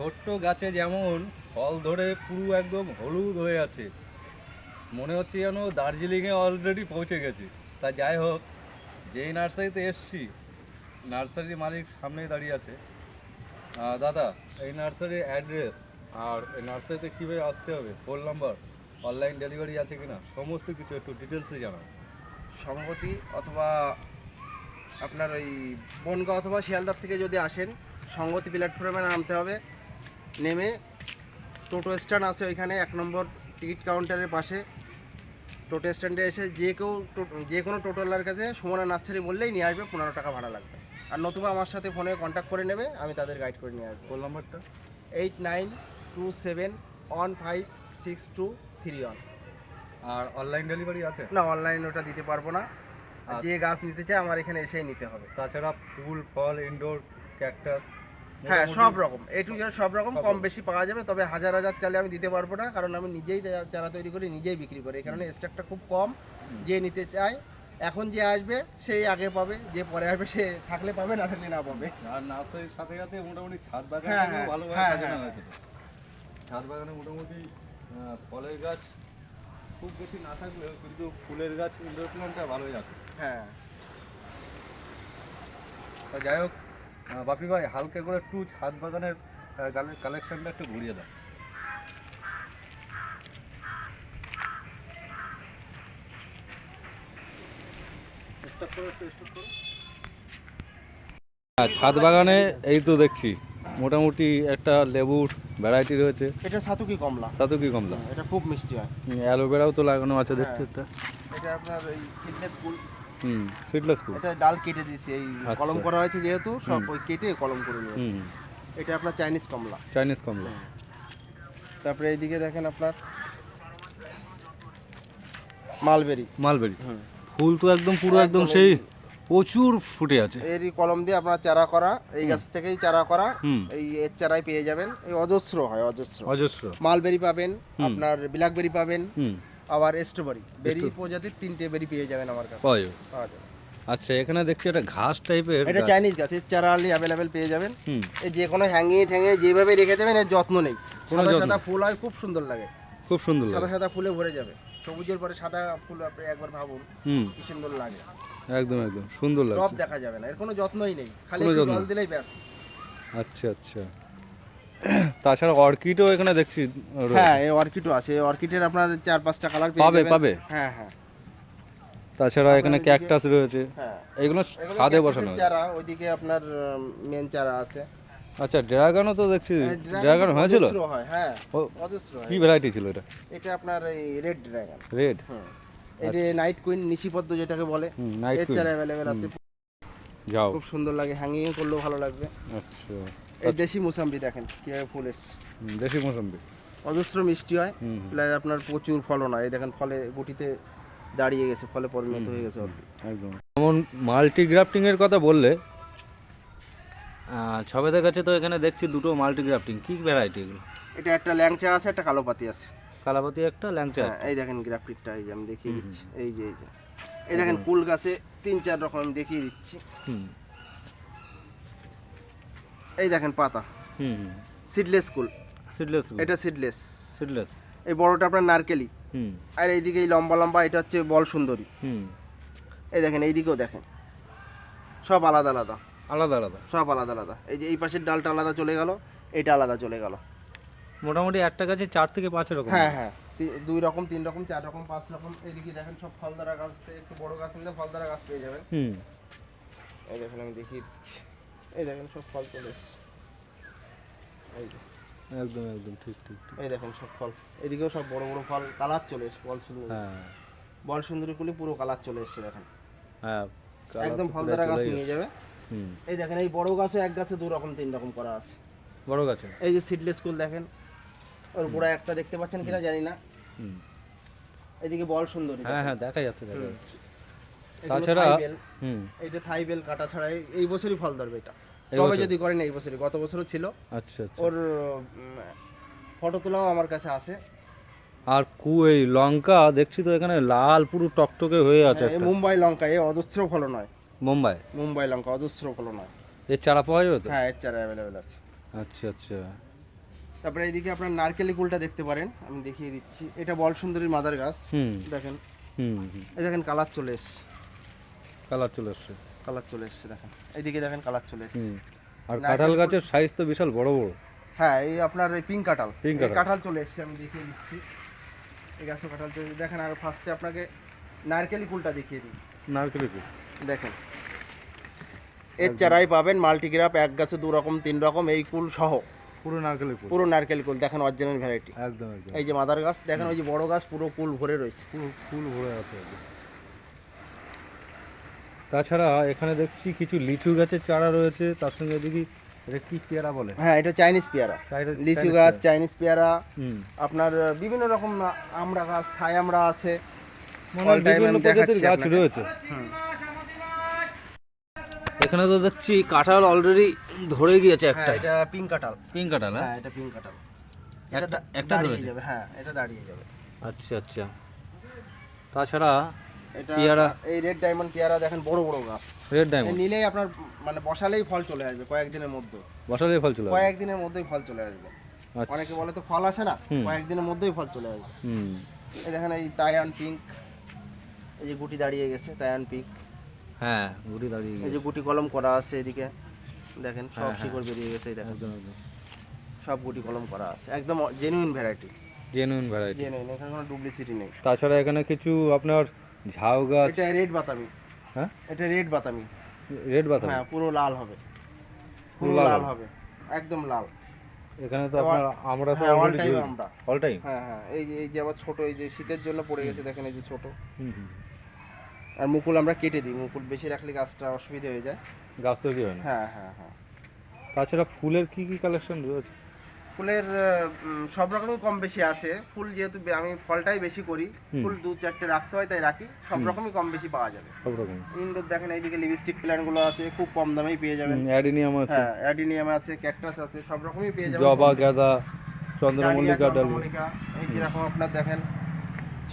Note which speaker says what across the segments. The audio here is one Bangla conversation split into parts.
Speaker 1: ছোট্ট গাছে যেমন ফল ধরে পুরো একদম হলুদ হয়ে আছে। মনে হচ্ছে যেন দার্জিলিংয়ে অলরেডি পৌঁছে গেছি। তা যাই হোক, যেই নার্সারিতে এসছি, নার্সারির মালিক সামনেই দাঁড়িয়ে আছে। দাদা, এই নার্সারির অ্যাড্রেস আর এই নার্সারিতে কীভাবে আসতে হবে? ফোন নাম্বার অনলাইন ডেলিভারি আছে কি না সমস্ত কিছু একটু ডিটেলসে জানাও।
Speaker 2: সংগতি অথবা আপনার ওই বনগাঁ অথবা শিয়ালদার থেকে যদি আসেন সংগতি প্ল্যাটফর্মে নামতে হবে। নেমে টোটো স্ট্যান্ড আছে ওইখানে এক নম্বর টিকিট কাউন্টারের পাশে। টোটো স্ট্যান্ডে এসে যে কেউ টো- যে কোনো টোটোওয়ালার কাছে সুমনা নার্সারি বললেই নিয়ে আসবে পনেরো টাকা ভাড়া লাগবে। আর নতুবা আমার সাথে ফোনে কন্ট্যাক্ট করে নেবে আমি তাদের গাইড করে নিয়ে আসব।
Speaker 1: ফোন নাম্বারটা
Speaker 2: eight nine two seven one five six two three one.
Speaker 1: আর অনলাইন ডেলিভারি আছে?
Speaker 2: না অনলাইন ওটা দিতে পারব না। যে গাছ নিতে চায় আমার এখানে এসেই নিতে হবে।
Speaker 1: তাছাড়া ফুল ফল ইনডোর ক্যাকটাস
Speaker 2: হ্যাঁ সব রকম। এ টু জেড সব রকম কম বেশি পাওয়া যাবে তবে হাজার হাজার চালে আমি দিতে পারব না কারণ আমি নিজেই চারা তৈরি করি নিজেই বিক্রি করি। এই কারণে স্টকটা খুব কম যে নিতে চায় এখন যে আসবে সেই আগে পাবে যে পরে আসবে সে থাকলে পাবে না থাকলে না পাবে।
Speaker 1: আর নার্সারির সাথে সাথে মোটামুটি ছাদ বাগান ভালোভাবে
Speaker 2: হ্যাঁ,
Speaker 1: সাজানো
Speaker 2: হ্যাঁ।
Speaker 1: হয়েছে ছাদ বাগানে মোটামুটি ফলের গাছ খুব বেশি না থাকলেও কিন্তু ফুলের গাছ ইনডোর প্ল্যান্টটা ভালোই আছে।
Speaker 2: হ্যাঁ।
Speaker 1: যাই হোক বাপি ভাই হালকা করে একটু ছাদ বাগানের কালেকশনটা একটু ঘুরিয়ে দাও। হ্যাঁ, ছাদ বাগানে এই তো দেখছি মোটামুটি একটা লেবুর ভ্যারাইটি রয়েছে।
Speaker 2: এটা সাতুকি কমলা।
Speaker 1: সাতুকি কমলা।
Speaker 2: এটা খুব মিষ্টি হয়।
Speaker 1: অ্যালোভেরাও তো লাগানো আছে দেখছি
Speaker 2: হ্যাঁ।
Speaker 1: একটা।
Speaker 2: এটা আপনার সিডলেস ফুল।
Speaker 1: হুম সিডলেস ফুল।
Speaker 2: এটা ডাল কেটে দিয়েছি এই
Speaker 1: আচ্ছা।
Speaker 2: কলম করা হয়েছে যেহেতু সব ওই কেটে কলম করে নিয়ে
Speaker 1: হুম।
Speaker 2: এটা আপনার চাইনিজ কমলা।
Speaker 1: চাইনিজ কমলা।
Speaker 2: তারপরে এইদিকে দেখেন আপনার মালবেরি।
Speaker 1: মালবেরি। ফুল তো একদম পুরো
Speaker 2: একদম
Speaker 1: সেই প্রচুর ফুটে আছে।
Speaker 2: এরই কলম দিয়ে আপনার চারা করা এই গাছ থেকেই চারা করা এই এর চারাই পেয়ে যাবেন। এই অজস্র হয় অজস্র।
Speaker 1: অজস্র।
Speaker 2: মালবেরি পাবেন আপনার ব্ল্যাকবেরি পাবেন।
Speaker 1: হুম।
Speaker 2: আবার স্ট্রবেরি। বেরি প্রজাতির তিনটে বেরি পেয়ে যাবেন আমার কাছে।
Speaker 1: পাওয়া যাবে।
Speaker 2: পাওয়া যাবে।
Speaker 1: আচ্ছা এখানে দেখছি একটা ঘাস টাইপের
Speaker 2: এটা চাইনিজ গাছ এর চারা আলি অ্যাভেলেবেল পেয়ে যাবেন। এই যে কোনো হ্যাঙ্গিয়ে ঠ্যাঙ্গিয়ে যেভাবে রেখে দেবেন এর যত্ন নেই।
Speaker 1: কোনো
Speaker 2: সাদা সাদা ফুল হয় খুব সুন্দর লাগে।
Speaker 1: খুব সুন্দর
Speaker 2: সাদা
Speaker 1: লাগে।
Speaker 2: সাদা ফুলে ভরে যাবে। সবুজের পরে সাদা ফুল আপনি একবার ভাবুন
Speaker 1: হুম।
Speaker 2: কি সুন্দর লাগে।
Speaker 1: একদম একদম। সুন্দর
Speaker 2: টপ
Speaker 1: লাগছে।
Speaker 2: দেখা যাবে না এর কোনো যত্নই নেই। খালি জল দিলেই ব্যাস।
Speaker 1: আচ্ছা আচ্ছা। তাছাড়া অর্কিডও এখানে দেখছি
Speaker 2: হ্যাঁ এই অর্কিডও আছে। এই অর্কিডের আপনার চার পাঁচটা কালার
Speaker 1: পাবে পাবে?
Speaker 2: হ্যাঁ হ্যাঁ।
Speaker 1: তাছাড়া এখানে ক্যাকটাস রয়েছে।
Speaker 2: হ্যাঁ।
Speaker 1: এগুলো ছাদে বসানো
Speaker 2: চারা ওইদিকে আপনার মেন চারা আছে।
Speaker 1: আচ্ছা ড্রাগনও তো দেখছি। ড্রাগন হয়েছিল?
Speaker 2: হয় হ্যাঁ অজস্র হয়।
Speaker 1: কি ভ্যারাইটি ছিল এটা?
Speaker 2: এটা আপনার এই রেড ড্রাগন
Speaker 1: রেড
Speaker 2: এই যে নাইট কুইন নিশিপদ্ম যেটাকে বলে।
Speaker 1: নাইট
Speaker 2: এর চারা অ্যাভেলেবেল আছে।
Speaker 1: যাও।
Speaker 2: খুব সুন্দর লাগে হ্যাঙ্গিং করলেও ভালো লাগবে।
Speaker 1: আচ্ছা।
Speaker 2: এই দেশি মুসাম্বি দেখেন কীভাবে ফুল এসছে।
Speaker 1: দেশি মোসাম্বি।
Speaker 2: অজস্র মিষ্টি হয় প্লাস আপনার প্রচুর ফলন হয় এই দেখেন ফলে গুটিতে দাঁড়িয়ে গেছে ফলে পরিণত হয়ে গেছে
Speaker 1: একদম। যেমন মাল্টি গ্রাফটিং এর কথা বললে ছবেদের কাছে তো এখানে দেখছি দুটো মাল্টি গ্রাফটিং কি ভ্যারাইটি এগুলো?
Speaker 2: এটা একটা ল্যাংচা আছে একটা কালো পাতি আছে।
Speaker 1: কালাপাতি একটা ল্যাংচা
Speaker 2: হ্যাঁ এই দেখেন গ্রাফটিকটা এই যে আমি দেখিয়ে দিচ্ছি। এই যে এই যে। এই দেখেন কুল গাছে তিন চার রকম আমি দেখিয়ে দিচ্ছি।
Speaker 1: হুম।
Speaker 2: এই দেখেন পাতা।
Speaker 1: হুম
Speaker 2: সিডলেস কুল।
Speaker 1: সিডলেস
Speaker 2: এটা সিডলেস
Speaker 1: সিডলেস
Speaker 2: এই বড়টা আপনার নারকেলি
Speaker 1: হুম।
Speaker 2: আর এইদিকে এই লম্বা লম্বা এটা হচ্ছে বল সুন্দরী।
Speaker 1: হুম।
Speaker 2: এই দেখেন এইদিকেও দেখেন। সব আলাদা আলাদা।
Speaker 1: আলাদা আলাদা।
Speaker 2: সব আলাদা আলাদা। এই যে এই পাশের ডালটা আলাদা চলে গেল এইটা আলাদা চলে গেল।
Speaker 1: মোটামুটি একটা গাছে চার থেকে পাঁচ রকম
Speaker 2: হ্যাঁ হ্যাঁ। দুই রকম তিন রকম চার রকম পাঁচ রকম এইদিকে দেখেন সব ফলদারা গাছ একটু বড় গাছ নিলে ফলদারা গাছ পেয়ে যাবেন।
Speaker 1: হুম।
Speaker 2: এই দেখেন আমি দেখিয়ে দিচ্ছি। এই দেখেন সব ফল চলে এসছে এই যে,
Speaker 1: একদম একদম ঠিক ঠিক ঠিক।
Speaker 2: এই দেখেন সব ফল। এদিকেও সব বড় বড় ফল কালার চলে এসছে বল সুন্দর।
Speaker 1: হ্যাঁ।
Speaker 2: বল সুন্দরী কুলি পুরো কালার চলে এসছে দেখেন।
Speaker 1: হ্যাঁ colour
Speaker 2: একদম
Speaker 1: তো
Speaker 2: ফলদারা
Speaker 1: পুরাই
Speaker 2: গাছ নিয়ে
Speaker 1: গেছে।
Speaker 2: যাবে।
Speaker 1: হুম।
Speaker 2: এই দেখেন এই বড় গাছে এক গাছে দু রকম তিন রকম করা আছে।
Speaker 1: বড় গাছে?
Speaker 2: এই যে সিডলেস কুল দেখেন ওর গোড়া একটা দেখতে পাচ্ছেন কিনা জানি না।
Speaker 1: হুম।
Speaker 2: এদিকে বল সুন্দরী
Speaker 1: হ্যাঁ হ্যাঁ দেখা যাচ্ছে দেখা যাচ্ছে। তাছাড়া-। হুম।
Speaker 2: এইটা থাই বেল কাটা ছাড়া এই- এই বছরই ফল ধরবে এটা। তবে যদি করেন এই বছরই গত বছরও ছিল।
Speaker 1: আচ্ছা আচ্ছা।
Speaker 2: ওর ফটো তোলাও আমার কাছে আছে।
Speaker 1: আর কু এই লঙ্কা দেখছি তো এখানে লাল পুরো টকটকে হয়ে আছে
Speaker 2: হ্যাঁ, এই মুম্বাই লঙ্কা এ অজস্র ফলন হয়
Speaker 1: মুম্বাই?
Speaker 2: মুম্বাই লঙ্কা অজস্র ফলন হয়
Speaker 1: এর চারা পাওয়া যাবে তো?
Speaker 2: হ্যাঁ এর চারা অ্যাভেলেবেল আছে।
Speaker 1: আচ্ছা আচ্ছা।
Speaker 2: তারপরে এইদিকে আপনার নারকেলি কুলটা দেখতে পারেন আমি দেখিয়ে দিচ্ছি। এটা বল সুন্দরীর মাদার গাছ
Speaker 1: হুম
Speaker 2: দেখেন
Speaker 1: হুম।
Speaker 2: এই দেখেন কালার চলে এসছে।
Speaker 1: কালার চলে আসছে।
Speaker 2: কালার চলে এসছে দেখেন। এইদিকে দেখেন কালার চলে এসছে।
Speaker 1: আর কাঁঠাল গাছের সাইজ তো বিশাল বড় বড়।
Speaker 2: হ্যাঁ এই আপনার এই পিঙ্ক কাঁঠাল। এই
Speaker 1: কাঁঠাল।
Speaker 2: চলে এসছে আমি দেখিয়ে দিচ্ছি। এই গাছও কাঁঠাল চলে দেখেন আর ফার্স্টে আপনাকে নারকেলি কুলটা দেখিয়ে দিই।
Speaker 1: নারকেল ফুল।
Speaker 2: দেখেন। এর চারাই পাবেন মাল্টিগ্রাফ এক গাছে দু রকম তিন রকম এই কুল সহ।
Speaker 1: পুরো নারকেল ফুল।
Speaker 2: পুরো নারকেল কুল দেখেন অরিজিনাল ভ্যারাইটি
Speaker 1: একদম
Speaker 2: এই যে মাদার গাছ দেখেন ওই যে বড় গাছ পুরো কুল ভরে রয়েছে।
Speaker 1: পুরো ফুল ভরে আছে। তাছাড়া এখানে দেখছি কিছু লিচু গাছের চারা রয়েছে তার সঙ্গে দেখি এটা কি পেয়ারা বলে?
Speaker 2: হ্যাঁ এটা চাইনিজ পেয়ারা। লিচু গাছ চাইনিজ পেয়ারা আপনার বিভিন্ন রকম আমড়া গাছ থাই আমড়া আছে।
Speaker 1: মানে গাছ রয়েছে। এখানে তো দেখছি কাঁঠাল অলরেডি ধরে গিয়েছে
Speaker 2: হ্যাঁ
Speaker 1: একটা
Speaker 2: এটা পিঙ্ক কাঁঠাল।
Speaker 1: পিঙ্ক কাঁঠাল হ্যাঁ?
Speaker 2: হ্যাঁ এটা পিঙ্ক কাঁঠাল।
Speaker 1: একটা- একটা
Speaker 2: দাঁড়িয়ে যাবে হ্যাঁ এটা দাঁড়িয়ে যাবে।
Speaker 1: আচ্ছা আচ্ছা। তাছাড়া
Speaker 2: এটা
Speaker 1: পেয়ারা?
Speaker 2: এই রেড ডায়মন্ড পেয়ারা দেখেন বড় বড় গাছ।
Speaker 1: রেড ডায়মন্ড
Speaker 2: নিলেই আপনার মানে বসালেই ফল চলে আসবে কয়েকদিনের মধ্যে।
Speaker 1: বসালে ফল চলে আসবে।
Speaker 2: কয়েকদিনের মধ্যেই ফল চলে আসবে।
Speaker 1: আচ্ছা।
Speaker 2: অনেকে বলে তো ফল আসে না কয়েকদিনের মধ্যেই ফল চলে আসবে।
Speaker 1: হুম।
Speaker 2: এই দেখেন এই তায়ান পিঙ্ক এই যে গুটি দাঁড়িয়ে গেছে তায়ান পিঙ্ক
Speaker 1: হ্যাঁ গুটি দাঁড়িয়ে
Speaker 2: এই যে গুটি কলম করা আছে এদিকে। দেখেন সব
Speaker 1: হ্যাঁ,
Speaker 2: শিকড় বেরিয়ে গেছে দেখেন। সব গুটি কলম করা আছে। একদম genuine variety
Speaker 1: genuine variety
Speaker 2: genuine এখানে কোনো ডুপ্লিসিটি নেই।
Speaker 1: তাছাড়া এখানে কিছু আপনার ঝাউ গাছ।
Speaker 2: এটা রেড বাতামি
Speaker 1: হ্যাঁ?
Speaker 2: এটা রেড বাতামি
Speaker 1: রেড বাতাম
Speaker 2: হ্যাঁ পুরো লাল হবে। পুরো
Speaker 1: লাল হবে।
Speaker 2: একদম লাল।
Speaker 1: এখানে তো আপনার আমরা তো
Speaker 2: অল টাইম আমরা।
Speaker 1: অল টাইম
Speaker 2: হ্যাঁ হ্যাঁ এই যে এই যে আবার ছোট এই যে শীতের জন্য পড়ে গেছে দেখেন এই যে ছোট।
Speaker 1: হুম
Speaker 2: আর মুকুল আমরা কেটে দিই। মুকুল বেশি রাখলে গাছটা অসুবিধা হয়ে যায়।
Speaker 1: গাছ তৈরি হয় না?
Speaker 2: হ্যাঁ হ্যাঁ হ্যাঁ।
Speaker 1: তাছাড়া ফুলের কি কি কালেকশন রয়েছে?
Speaker 2: ফুলের সব রকমই কম বেশি আছে। ফুল যেহেতু আমি ফলটাই বেশি করি ফুল দু চারটে রাখতে হয় তাই রাখি। সব রকমই কম বেশি পাওয়া যাবে।
Speaker 1: সব রকম
Speaker 2: ইনডোর দেখেন এইদিকে লিপস্টিক প্ল্যান্টগুলো আছে খুব কম দামেই পেয়ে যাবেন।
Speaker 1: অ্যাডিনিয়াম আছে।
Speaker 2: হ্যাঁ অ্যাডিনিয়াম আছে ক্যাকটাস আছে সব রকমই পেয়ে যাবেন।
Speaker 1: জবা গাঁদা চন্দ্রমল্লিকা ডালিয়া।
Speaker 2: চন্দ্রমল্লিকা, এই যেরকম আপনার দেখেন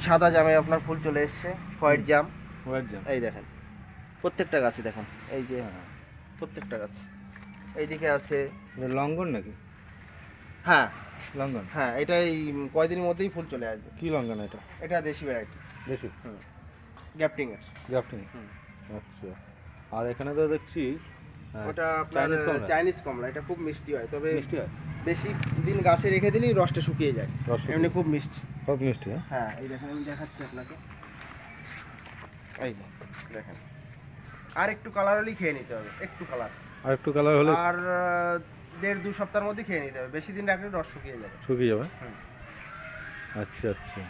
Speaker 2: সাদা জামে আপনার ফুল চলে এসছে হোয়াইট জাম।
Speaker 1: হোয়াইট জাম।
Speaker 2: এই দেখেন প্রত্যেকটা গাছই দেখেন এই যে
Speaker 1: হ্যাঁ।
Speaker 2: প্রত্যেকটা গাছ। এইদিকে আছে
Speaker 1: এটা লঙ্ঘন নাকি?
Speaker 2: হ্যাঁ।
Speaker 1: লঙ্ঘন
Speaker 2: হ্যাঁ এটা এই কয়দিনের মধ্যেই ফুল চলে আসবে।
Speaker 1: কি লঙ্ঘন এটা?
Speaker 2: এটা দেশি ভ্যারাইটি
Speaker 1: বেশি
Speaker 2: গ্যাপটিং এর? হুম।
Speaker 1: আচ্ছা। আর এখানে তো দেখছি
Speaker 2: ওটা আপনার চাইনিজ কমলা। এটা খুব মিষ্টি হয়। তবে
Speaker 1: মিষ্টি হয়?
Speaker 2: বেশি দিন গাছে রেখে দিলেই রসটা শুকিয়ে যায়।
Speaker 1: রস
Speaker 2: এমনি খুব মিষ্টি।
Speaker 1: সব মিষ্টি হ্যাঁ?
Speaker 2: হ্যাঁ এই দেখেন আমি দেখাচ্ছি আপনাকে। এই দেখেন। আর একটু কালার হলেই খেয়ে নিতে হবে একটু কালার
Speaker 1: আর একটু কালার হলে
Speaker 2: আর দেড় দু সপ্তাহের মধ্যে খেয়ে নিতে হবে। বেশি দিন রাখলে রস শুকিয়ে যাবে।
Speaker 1: শুকিয়ে যাবে। আচ্ছা আচ্ছা।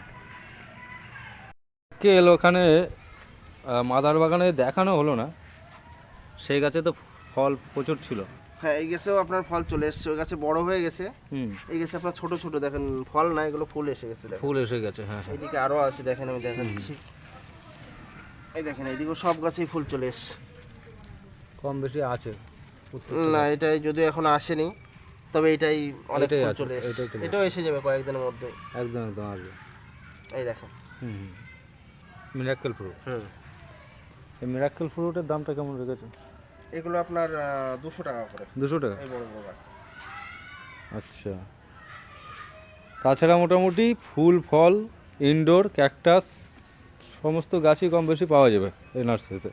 Speaker 1: কে এলো ওখানে? মাদার বাগানে দেখানো হলো না? সেই গাছে তো ফল প্রচুর ছিল।
Speaker 2: হ্যাঁ এই গাছেও আপনার ফল চলে এসছে। ওই গাছে বড় হয়ে গেছে।
Speaker 1: হুম।
Speaker 2: এই গাছে আপনার ছোট ছোট দেখেন ফল না এগুলো ফুল এসে গেছে দেখেন।
Speaker 1: ফুল এসে গেছে হ্যাঁ হ্যাঁ।
Speaker 2: এইদিকে আরও আছে দেখেন আমি দেখাচ্ছি। এই দেখেন এইদিকে সব গাছেই ফুল চলে এসছে।
Speaker 1: কম বেশি আছে।
Speaker 2: না এটাই যদি এখন আসেনি তবে এটাই অনেক
Speaker 1: এটাই আছে,
Speaker 2: চলে এসছে।
Speaker 1: এটাই চলে
Speaker 2: এটাও এসে যাবে কয়েকদিনের মধ্যে
Speaker 1: একদম একদম আসবে।
Speaker 2: এই দেখেন।
Speaker 1: হুম মিরাক্কেল ফ্রুট
Speaker 2: হুম।
Speaker 1: এই মিরাক্কেল ফ্রুটের দামটা কেমন রেখেছে
Speaker 2: এগুলো আপনার দুশো টাকা করে।
Speaker 1: দুশো টাকা?
Speaker 2: এই বড় বড় গাছ।
Speaker 1: আচ্ছা। তাছাড়া মোটামুটি ফুল ফল ইনডোর ক্যাকটাস সমস্ত গাছই কম বেশি পাওয়া যাবে এই নার্সারিতে।